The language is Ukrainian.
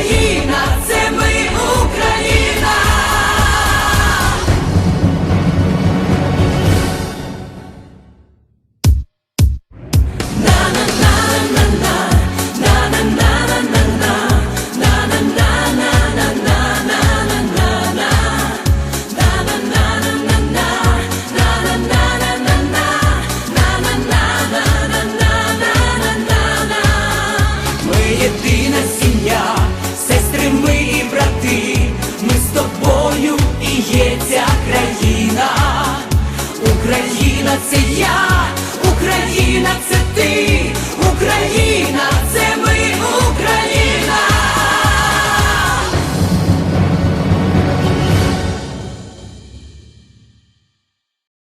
Україна